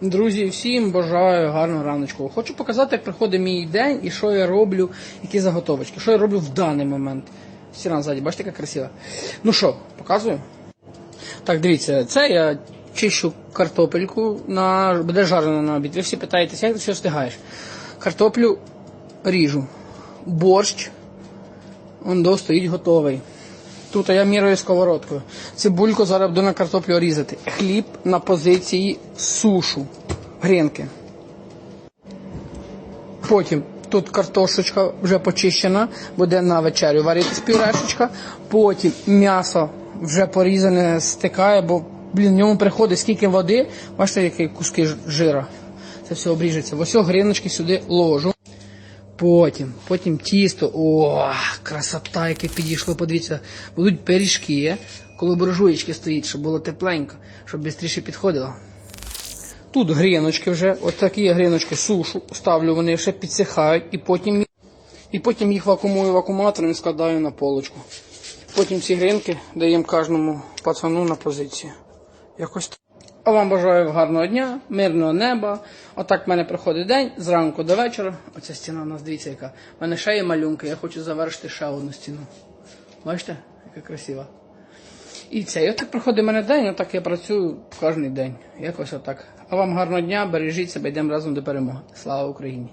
Друзі, всім бажаю гарного раночку. Хочу показати, як проходить мій день і що я роблю, які заготовочки. Що я роблю в даний момент. Стіна ззаді, бачите, яка красива. Ну що, показую? Так, дивіться, це я чищу картопельку, на, буде жарена на обід. Ви всі питаєтеся, як ти все встигаєш? Картоплю ріжу. Борщ, он до стоїть готовий. Тут я міряю сковородкою. Цибульку зараз буду на картоплю різати. Хліб на позиції сушу. Грінки. Потім тут картошечка вже почищена, буде на вечерю варитись пюрешечка. Потім м'ясо вже порізане стикає, бо блін, в ньому приходить скільки води. Бачите, які куски жира. Це все обріжеться. Ось о гріночки сюди ложу. Потім, потім тісто. О, красота, яке підійшло. Подивіться, будуть пиріжки, коли буржуєчки стоїть, щоб було тепленько, щоб швидше підходило. Тут гріночки вже, от такі гріночки сушу, ставлю, вони ще підсихають, і потім, і потім їх вакуумую вакууматором і складаю на полочку. Потім ці грінки даємо кожному пацану на позицію. Якось. А вам бажаю гарного дня, мирного неба. Отак в мене проходить день зранку до вечора. Оця стіна у нас дивіться, яка. У мене ще є малюнка, я хочу завершити ще одну стіну. Бачите, яка красива. І це, і отак проходить у мене день, отак я працюю кожен день. Якось отак. А вам гарного дня, бережіть себе, йдемо разом до перемоги. Слава Україні!